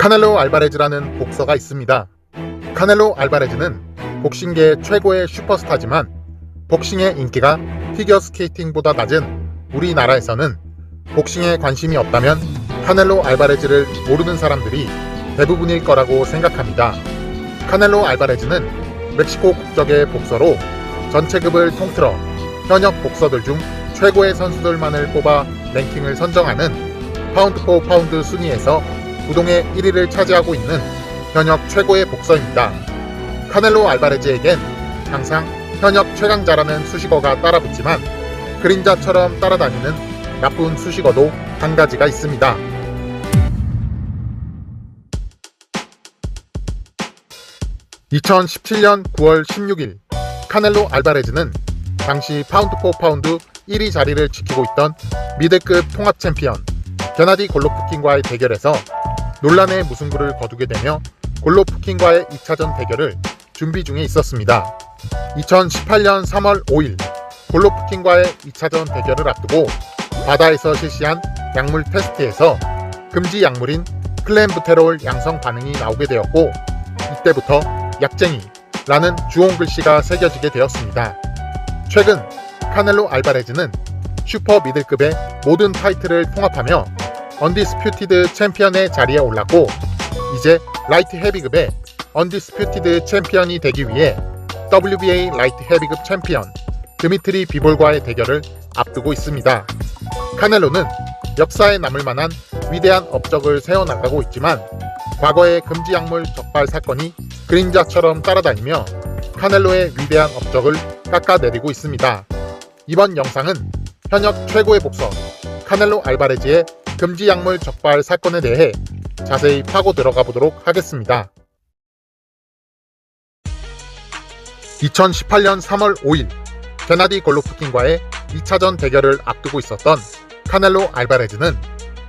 카넬로 알바레즈라는 복서가 있습니다. 카넬로 알바레즈는 복싱계 최고의 슈퍼스타지만 복싱의 인기가 피겨 스케이팅보다 낮은 우리나라에서는 복싱에 관심이 없다면 카넬로 알바레즈를 모르는 사람들이 대부분일 거라고 생각합니다. 카넬로 알바레즈는 멕시코 국적의 복서로 전체급을 통틀어 현역 복서들 중 최고의 선수들만을 뽑아 랭킹을 선정하는 파운드 포 파운드 순위에서 부동의 1위를 차지하고 있는 현역 최고의 복서입니다. 카넬로 알바레즈에겐 항상 현역 최강자라는 수식어가 따라붙지만 그림자처럼 따라다니는 나쁜 수식어도 한 가지가 있습니다. (2017년 9월 16일) 카넬로 알바레즈는 당시 파운드 포 파운드 1위 자리를 지키고 있던 미들급 통합 챔피언 게나디 골로프킨과의 대결에서 논란의 무승부를 거두게 되며 골로프킨과의 2차전 대결을 준비 중에 있었습니다. 2018년 3월 5일 골로프킨과의 2차전 대결을 앞두고 바다에서 실시한 약물 테스트에서 금지 약물인 클렌부테롤 양성 반응이 나오게 되었고 이때부터 약쟁이라는 주홍 글씨가 새겨지게 되었습니다. 최근 카넬로 알바레즈는 슈퍼 미들급의 모든 타이틀을 통합하며 언디스퓨티드 챔피언의 자리에 올랐고 이제 라이트 헤비급의 언디스퓨티드 챔피언이 되기 위해 WBA 라이트 헤비급 챔피언 드미트리 비볼과의 대결을 앞두고 있습니다. 카넬로는 역사에 남을 만한 위대한 업적을 세워나가고 있지만 과거의 금지 약물 적발 사건이 그림자처럼 따라다니며 카넬로의 위대한 업적을 깎아내리고 있습니다. 이번 영상은 현역 최고의 복서 카넬로 알바레즈의 금지 약물 적발 사건에 대해 자세히 파고 들어가 보도록 하겠습니다. 2018년 3월 5일 게나디 골로프킨과의 2차전 대결을 앞두고 있었던 카넬로 알바레즈는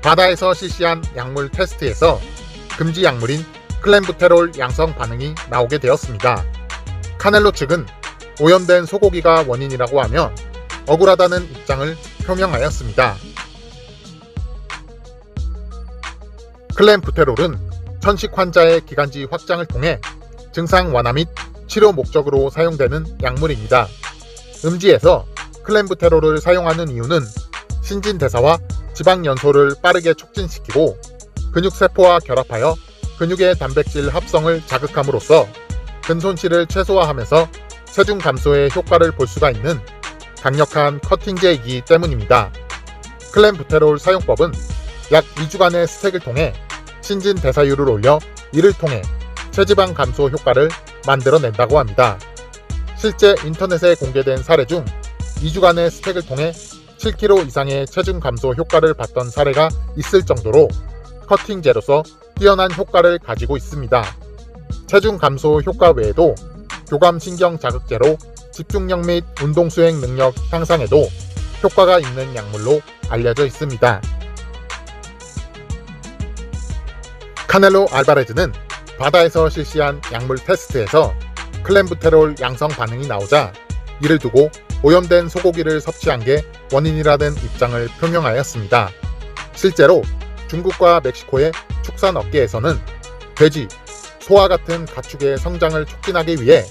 바다에서 실시한 약물 테스트에서 금지 약물인 클렌부테롤 양성 반응이 나오게 되었습니다. 카넬로 측은 오염된 소고기가 원인이라고 하며 억울하다는 입장을 표명하였습니다. 클렌부테롤은 천식 환자의 기관지 확장을 통해 증상 완화 및 치료 목적으로 사용되는 약물입니다. 음지에서 클렌부테롤을 사용하는 이유는 신진대사와 지방 연소를 빠르게 촉진시키고 근육세포와 결합하여 근육의 단백질 합성을 자극함으로써 근손실을 최소화하면서 체중 감소의 효과를 볼 수가 있는 강력한 커팅제이기 때문입니다. 클렌부테롤 사용법은 약 2주간의 스택을 통해 신진 대사율을 올려 이를 통해 체지방 감소 효과를 만들어낸다고 합니다. 실제 인터넷에 공개된 사례 중 2주간의 스택을 통해 7kg 이상의 체중 감소 효과를 봤던 사례가 있을 정도로 커팅제로서 뛰어난 효과를 가지고 있습니다. 체중 감소 효과 외에도 교감신경 자극제로 집중력 및 운동 수행 능력 향상에도 효과가 있는 약물로 알려져 있습니다. 카넬로 알바레즈는 바다에서 실시한 약물 테스트에서 클렌부테롤 양성 반응이 나오자 이를 두고 오염된 소고기를 섭취한 게 원인이라는 입장을 표명하였습니다. 실제로 중국과 멕시코의 축산 업계에서는 돼지, 소와 같은 가축의 성장을 촉진하기 위해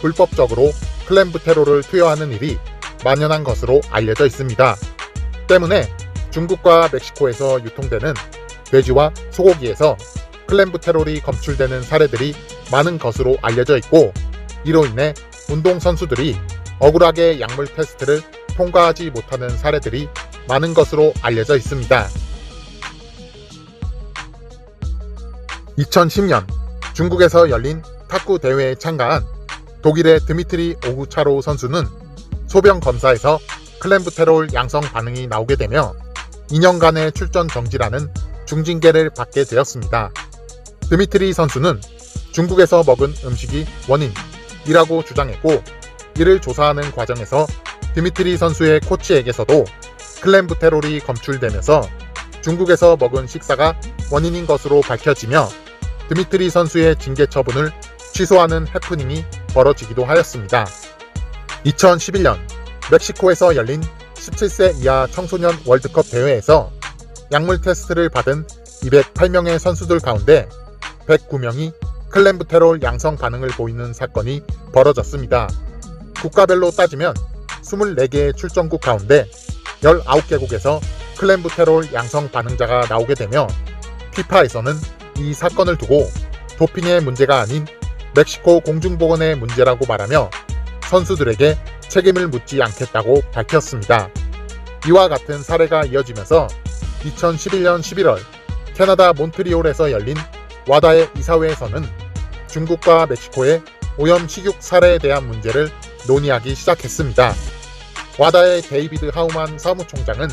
불법적으로 클렌부테롤을 투여하는 일이 만연한 것으로 알려져 있습니다. 때문에 중국과 멕시코에서 유통되는 돼지와 소고기에서 클렌부테롤이 검출되는 사례들이 많은 것으로 알려져 있고 이로 인해 운동선수들이 억울하게 약물 테스트를 통과하지 못하는 사례들이 많은 것으로 알려져 있습니다. 2010년 중국에서 열린 탁구 대회에 참가한 독일의 드미트리 오구차로 선수는 소변 검사에서 클렌부테롤 양성 반응이 나오게 되며 2년간의 출전 정지라는 중징계를 받게 되었습니다. 드미트리 선수는 중국에서 먹은 음식이 원인이라고 주장했고 이를 조사하는 과정에서 드미트리 선수의 코치에게서도 클렌부테롤이 검출되면서 중국에서 먹은 식사가 원인인 것으로 밝혀지며 드미트리 선수의 징계 처분을 취소하는 해프닝이 벌어지기도 하였습니다. 2011년 멕시코에서 열린 17세 이하 청소년 월드컵 대회에서 약물 테스트를 받은 208명의 선수들 가운데 109명이 클렌부테롤 양성 반응을 보이는 사건이 벌어졌습니다. 국가별로 따지면 24개의 출전국 가운데 19개국에서 클렌부테롤 양성 반응자가 나오게 되며 피파에서는 이 사건을 두고 도핑의 문제가 아닌 멕시코 공중보건의 문제라고 말하며 선수들에게 책임을 묻지 않겠다고 밝혔습니다. 이와 같은 사례가 이어지면서 2011년 11월 캐나다 몬트리올에서 열린 와다의 이사회에서는 중국과 멕시코의 오염 식육 사례에 대한 문제를 논의하기 시작했습니다. 와다의 데이비드 하우만 사무총장은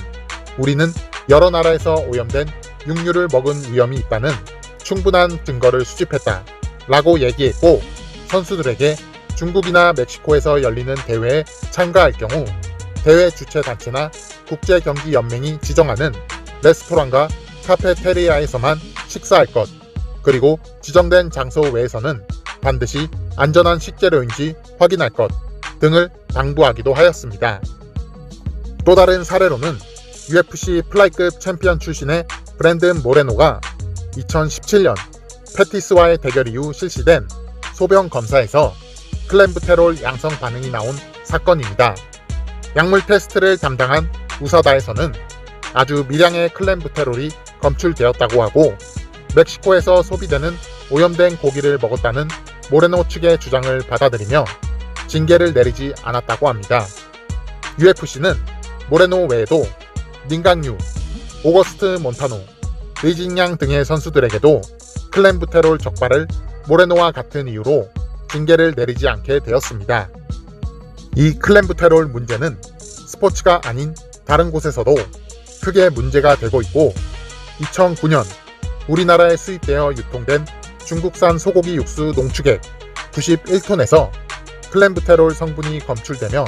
우리는 여러 나라에서 오염된 육류를 먹은 위험이 있다는 충분한 증거를 수집했다. 라고 얘기했고 선수들에게 중국이나 멕시코에서 열리는 대회에 참가할 경우 대회 주최 단체나 국제경기연맹이 지정하는 레스토랑과 카페테리아에서만 식사할 것, 그리고 지정된 장소 외에서는 반드시 안전한 식재료인지 확인할 것 등을 당부하기도 하였습니다. 또 다른 사례로는 UFC 플라이급 챔피언 출신의 브랜든 모레노가 2017년 패티스와의 대결 이후 실시된 소변 검사에서 클렌부테롤 양성 반응이 나온 사건입니다. 약물 테스트를 담당한 우사다에서는 아주 미량의 클렌부테롤이 검출되었다고 하고 멕시코에서 소비되는 오염된 고기를 먹었다는 모레노 측의 주장을 받아들이며 징계를 내리지 않았다고 합니다. UFC는 모레노 외에도 닌강유, 오거스트 몬타노, 리징양 등의 선수들에게도 클렌부테롤 적발을 모레노와 같은 이유로 징계를 내리지 않게 되었습니다. 이 클렌부테롤 문제는 스포츠가 아닌 다른 곳에서도 크게 문제가 되고 있고 2009년 우리나라에 수입되어 유통된 중국산 소고기 육수 농축액 91톤에서 클렌부테롤 성분이 검출되며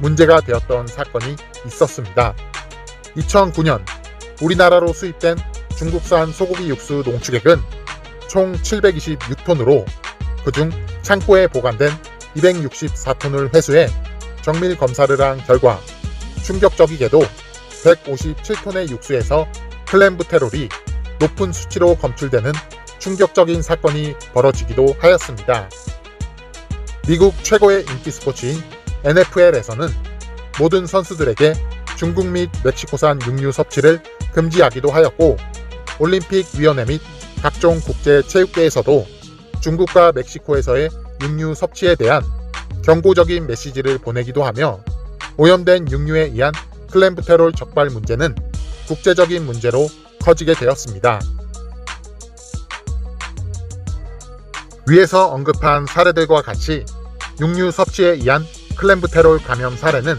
문제가 되었던 사건이 있었습니다. 2009년 우리나라로 수입된 중국산 소고기 육수 농축액은 총 726톤으로 그중 창고에 보관된 264톤을 회수해 정밀 검사를 한 결과 충격적이게도 157톤의 육수에서 클렌부테롤이 높은 수치로 검출되는 충격적인 사건이 벌어지기도 하였습니다. 미국 최고의 인기 스포츠인 NFL에서는 모든 선수들에게 중국 및 멕시코산 육류 섭취를 금지하기도 하였고 올림픽위원회 및 각종 국제 체육대에서도 중국과 멕시코에서의 육류 섭취에 대한 경고적인 메시지를 보내기도 하며 오염된 육류에 의한 클렌부테롤 적발 문제는 국제적인 문제로 커지게 되었습니다. 위에서 언급한 사례들과 같이 육류 섭취에 의한 클렌부테롤 감염 사례는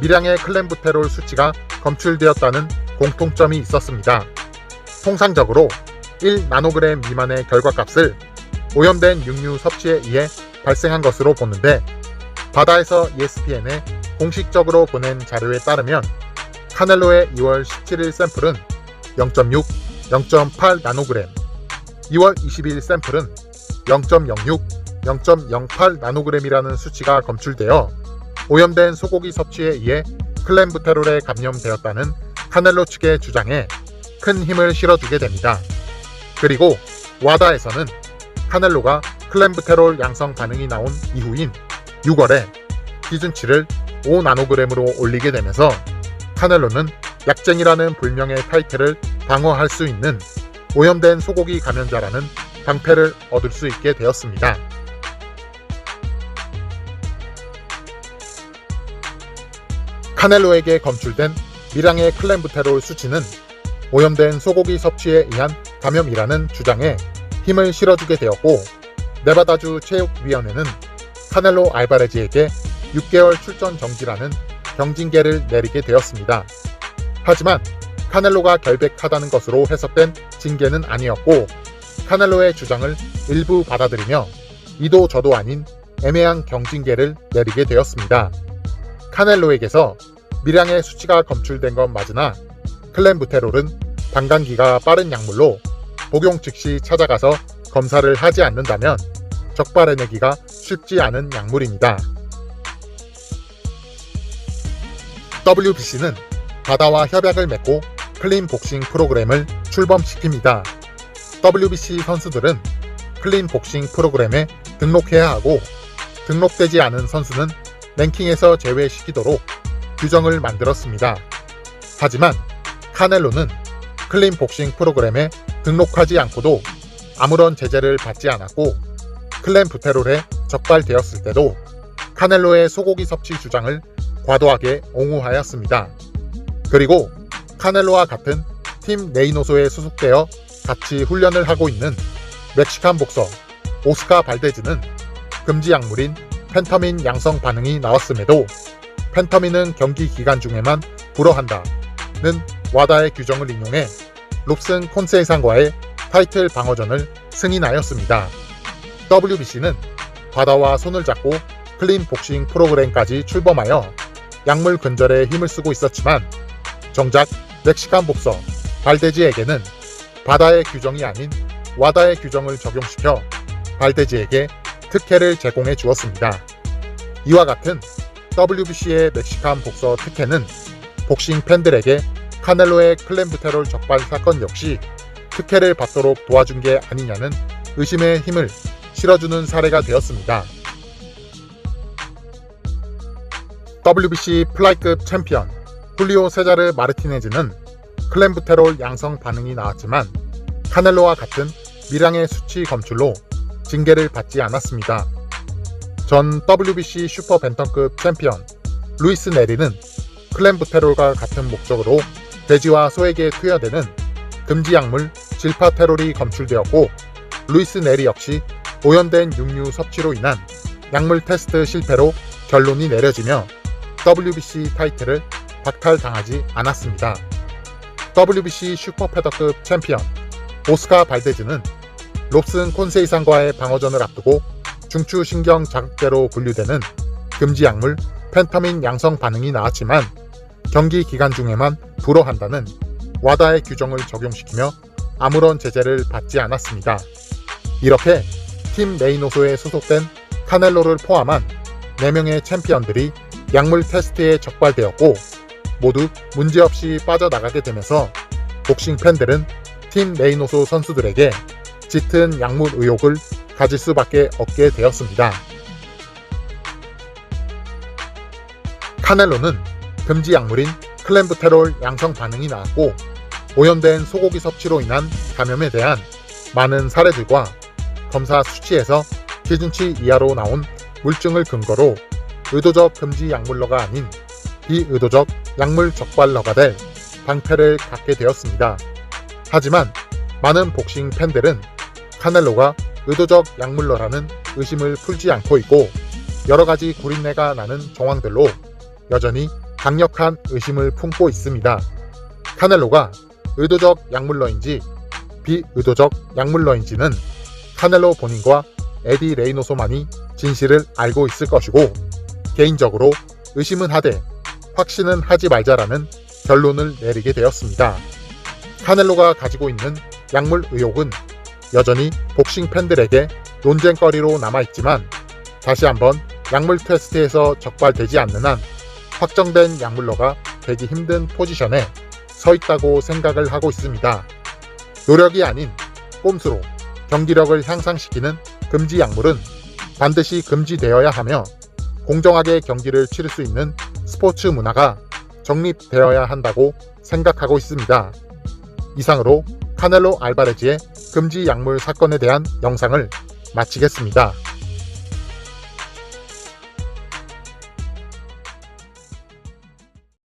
미량의 클렌부테롤 수치가 검출되었다는 공통점이 있었습니다. 통상적으로 1나노그램 미만의 결과값을 오염된 육류 섭취에 의해 발생한 것으로 보는데 바다에서 ESPN에 공식적으로 보낸 자료에 따르면 카넬로의 2월 17일 샘플은 0.6, 0.8 나노그램, 2월 20일 샘플은 0.06, 0.08 나노그램이라는 수치가 검출되어 오염된 소고기 섭취에 의해 클렌부테롤에 감염되었다는 카넬로 측의 주장에 큰 힘을 실어주게 됩니다. 그리고 와다에서는 카넬로가 클렌부테롤 양성 반응이 나온 이후인 6월에 기준치를 5나노그램으로 올리게 되면서 카넬로는 약쟁이라는 불명의 타이틀을 방어할 수 있는 오염된 소고기 감염자라는 방패를 얻을 수 있게 되었습니다. 카넬로에게 검출된 미량의 클렌부테롤 수치는 오염된 소고기 섭취에 의한 감염이라는 주장에 힘을 실어주게 되었고 네바다주 체육위원회는 카넬로 알바레즈에게 6개월 출전 정지라는 경징계를 내리게 되었습니다. 하지만 카넬로가 결백하다는 것으로 해석된 징계는 아니었고 카넬로의 주장을 일부 받아들이며 이도 저도 아닌 애매한 경징계를 내리게 되었습니다. 카넬로에게서 미량의 수치가 검출된 건 맞으나 클렌부테롤은 방광기가 빠른 약물로 복용 즉시 찾아가서 검사를 하지 않는다면 적발해내기가 쉽지 않은 약물입니다. WBC는 바다와 협약을 맺고 클린 복싱 프로그램을 출범시킵니다. WBC 선수들은 클린 복싱 프로그램에 등록해야 하고 등록되지 않은 선수는 랭킹에서 제외시키도록 규정을 만들었습니다. 하지만 카넬로는 클린 복싱 프로그램에 등록하지 않고도 아무런 제재를 받지 않았고 클렌 부테롤에 적발되었을 때도 카넬로의 소고기 섭취 주장을 과도하게 옹호하였습니다. 그리고 카넬로와 같은 팀 네이노소에 소속되어 같이 훈련을 하고 있는 멕시칸 복서 오스카 발데즈는 금지 약물인 펜터민 양성 반응이 나왔음에도 펜터민은 경기 기간 중에만 불어한다는 와다의 규정을 인용해 롭슨 콘세이상과의 타이틀 방어전을 승인하였습니다. WBC는 바다와 손을 잡고 클린 복싱 프로그램까지 출범하여 약물 근절에 힘을 쓰고 있었지만 정작 멕시칸 복서 발데지에게는 바다의 규정이 아닌 와다의 규정을 적용시켜 발데지에게 특혜를 제공해 주었습니다. 이와 같은 WBC의 멕시칸 복서 특혜는 복싱 팬들에게 카넬로의 클렌부테롤 적발 사건 역시 특혜를 받도록 도와준 게 아니냐는 의심의 힘을 실어주는 사례가 되었습니다. WBC 플라이급 챔피언 훌리오 세자르 마르티네즈는 클렌부테롤 양성 반응이 나왔지만 카넬로와 같은 미량의 수치 검출로 징계를 받지 않았습니다. 전 WBC 슈퍼 벤턴급 챔피언 루이스 네리는 클렌부테롤과 같은 목적으로 돼지와 소에게 투여되는 금지 약물 질파테롤이 검출되었고 루이스 네리 역시 오염된 육류 섭취로 인한 약물 테스트 실패로 결론이 내려지며 WBC 타이틀을 박탈당하지 않았습니다. WBC 슈퍼 패더급 챔피언 오스카 발데즈는 롭슨 콘세이상과의 방어전을 앞두고 중추신경 자극제로 분류되는 금지 약물 펜타민 양성 반응이 나왔지만 경기 기간 중에만 불어한다는 와다의 규정을 적용시키며 아무런 제재를 받지 않았습니다. 이렇게 팀 레이노소에 소속된 카넬로를 포함한 4명의 챔피언들이 약물 테스트에 적발되었고 모두 문제없이 빠져나가게 되면서 복싱 팬들은 팀 레이노소 선수들에게 짙은 약물 의혹을 가질 수밖에 없게 되었습니다. 카넬로는 금지 약물인 클렌부테롤 양성 반응이 나왔고 오염된 소고기 섭취로 인한 감염에 대한 많은 사례들과 검사 수치에서 기준치 이하로 나온 물증을 근거로 의도적 금지 약물러가 아닌 비의도적 약물 적발러가 될 방패를 갖게 되었습니다. 하지만 많은 복싱 팬들은 카넬로가 의도적 약물러라는 의심을 풀지 않고 있고 여러 가지 구린내가 나는 정황들로 여전히 강력한 의심을 품고 있습니다. 카넬로가 의도적 약물러인지 비의도적 약물러인지는 카넬로 본인과 에디 레이노소만이 진실을 알고 있을 것이고 개인적으로 의심은 하되 확신은 하지 말자라는 결론을 내리게 되었습니다. 카넬로가 가지고 있는 약물 의혹은 여전히 복싱 팬들에게 논쟁거리로 남아있지만 다시 한번 약물 테스트에서 적발되지 않는 한 확정된 약물러가 되기 힘든 포지션에 서 있다고 생각을 하고 있습니다. 노력이 아닌 꼼수로 경기력을 향상시키는 금지 약물은 반드시 금지되어야 하며 공정하게 경기를 치를 수 있는 스포츠 문화가 정립되어야 한다고 생각하고 있습니다. 이상으로 카넬로 알바레즈의 금지 약물 사건에 대한 영상을 마치겠습니다.